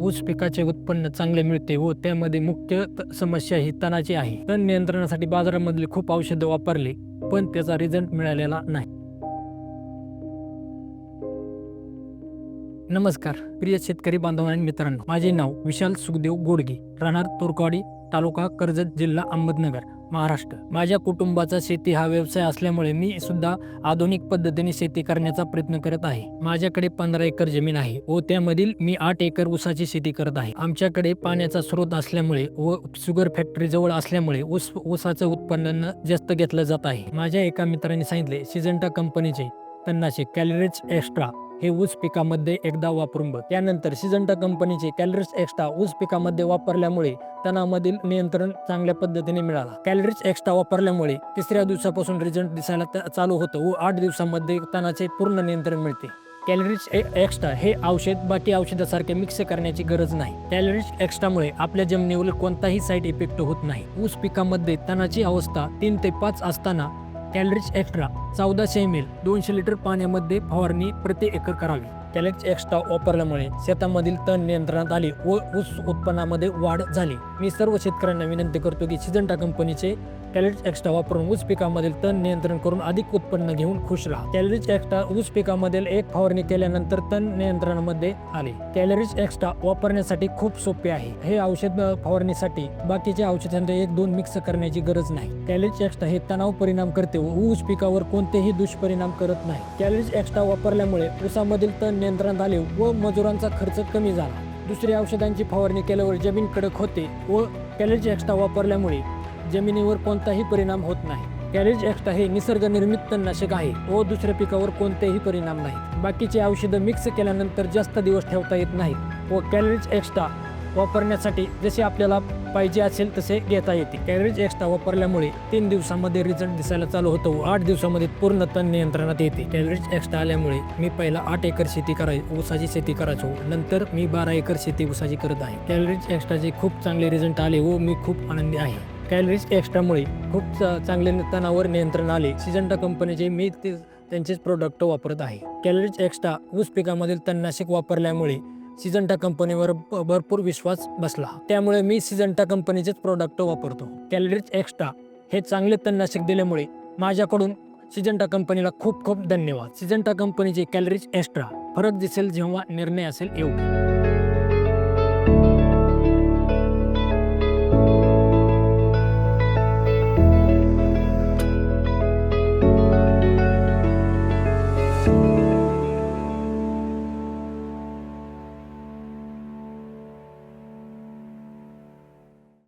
ऊस पिकाचे उत्पन्न चांगले मिळते व त्यामध्ये मुख्य त- समस्या ही तणाची आहे. तण नियंत्रणासाठी बाजारामधले खूप औषधं वापरले पण त्याचा रिझल्ट मिळालेला नाही. नमस्कार प्रिय शेतकरी बांधव आणि मित्रांनो. माझे नाव विशाल सुखदेव गोडगे राहणार तोरकवाडी तालुका कर्जत जिल्हा अहमदनगर महाराष्ट्र. माझ्या कुटुंबाचा शेती हा व्यवसाय असल्यामुळे मी सुद्धा आधुनिक पद्धतीने शेती करण्याचा प्रयत्न करत आहे. माझ्याकडे पंधरा एकर जमीन आहे व त्यामधील मी आठ एकर ऊसाची शेती करत आहे. आमच्याकडे पाण्याचा स्रोत असल्यामुळे व शुगर फॅक्टरी जवळ असल्यामुळे ऊस ऊसाचं उत्पन्न जास्त घेतलं जात आहे. माझ्या एका मित्राने सांगितले सिजंटा कंपनीचे तन्नाशे कॅलरीज एक्स्ट्रा हे ऊस पिकामध्ये एकदा वापरून बघ. त्यानंतर सिजंटा कंपनीचे कॅलरीज एक्स्ट्रा ऊस पिकामध्ये वापरल्यामुळे तणामधील नियंत्रण चांगल्या पद्धतीने मिळाला. कॅलरीज एक्स्ट्रा वापरल्यामुळे तिसऱ्या दिवसापासून रिझल्ट दिसायला त- चालू होतं व आठ दिवसामध्ये तणाचे पूर्ण नियंत्रण मिळते. कॅलरीज ए- एक्स्ट्रा हे औषध बाकी औषधासारखे मिक्स करण्याची गरज नाही. कॅलरीज एक्स्ट्रामुळे आपल्या जमिनीवर कोणताही साईड इफेक्ट होत नाही. ऊस पिकामध्ये तणाची अवस्था तीन ते पाच असताना कॅलरीज एक्स्ट्रा चौदाशे एम एल दोनशे लिटर पाण्यामध्ये फवारणी प्रति एकर करावी. कॅलेक्स एक्स्ट्रा वापरल्यामुळे शेतामधील तण नियंत्रणात आले व ऊस उत्पन्नामध्ये वाढ झाली. मी सर्व शेतकऱ्यांना विनंती करतो की सिजंटा कंपनीचे कॅलरीज एक्स्ट्रा वापरून ऊस पिकामधील तण नियंत्रण करून अधिक उत्पन्न घेऊन खुश राहा. कॅलरीज एक्स्ट्रा ऊस पिकामधील एक फवारणी केल्यानंतर तण नियंत्रणामध्ये आले. कॅलरीज एक्स्ट्रा वापरण्यासाठी खूप सोपे आहे. हे औषध फवारणीसाठी बाकीच्या औषधांचे एक दोन मिक्स करण्याची गरज नाही. कॅलरीज एक्स्ट्रा हे तणाव परिणाम करते व ऊस पिकावर कोणतेही दुष्परिणाम करत नाही. कॅलरीज एक्स्ट्रा वापरल्यामुळे ऊसामधील तण नियंत्रणात आले व मजुरांचा खर्च कमी झाला. दुसऱ्या औषधांची फवारणी केल्यावर जमीन कडक होते व कॅलेज एक्स्ट्रा वापरल्यामुळे जमिनीवर कोणताही परिणाम होत नाही. कॅलेज एक्स्ट्रा हे निसर्ग निर्मित तणनाशक आहे व दुसऱ्या पिकावर कोणतेही परिणाम नाही बाकीचे औषधं मिक्स केल्यानंतर जास्त दिवस ठेवता येत नाहीत व कॅलेज एक्स्ट्रा वापरण्यासाठी जसे आपल्याला पाहिजे असेल तसे घेता येते. कॅलरीज एक्स्ट्रा वापरल्यामुळे तीन दिवसामध्ये रिझल्ट दिसायला चालू होतो व आठ दिवसामध्ये पूर्ण तण नियंत्रणात येते. कॅलरीज एक्स्ट्रा आल्यामुळे मी पहिला आठ एकर शेती कराय ऊसाची शेती करायचो. नंतर मी बारा एकर शेती ऊसाची करत आहे. कॅलरीज एक्स्ट्राचे खूप चांगले रिझल्ट आले व मी खूप आनंदी आहे. कॅलरीज एक्स्ट्रामुळे खूप चा- चांगले तणावर नियंत्रण आले. सिजंटा कंपनीचे मी ते त्यांचेच प्रोडक्ट वापरत आहे. कॅलरीज एक्स्ट्रा ऊस पिकामधील तणनाशक वापरल्यामुळे सिजंटा कंपनीवर भरपूर विश्वास बसला. त्यामुळे मी सिजंटा कंपनीचेच प्रोडक्ट वापरतो. कॅलरीज एक्स्ट्रा हे चांगले तणनाशक दिल्यामुळे माझ्याकडून सिजंटा कंपनीला खूप खूप धन्यवाद. सिजंटा कंपनीचे कॅलरीज एक्स्ट्रा फरक दिसेल जेव्हा निर्णय असेल योग्य.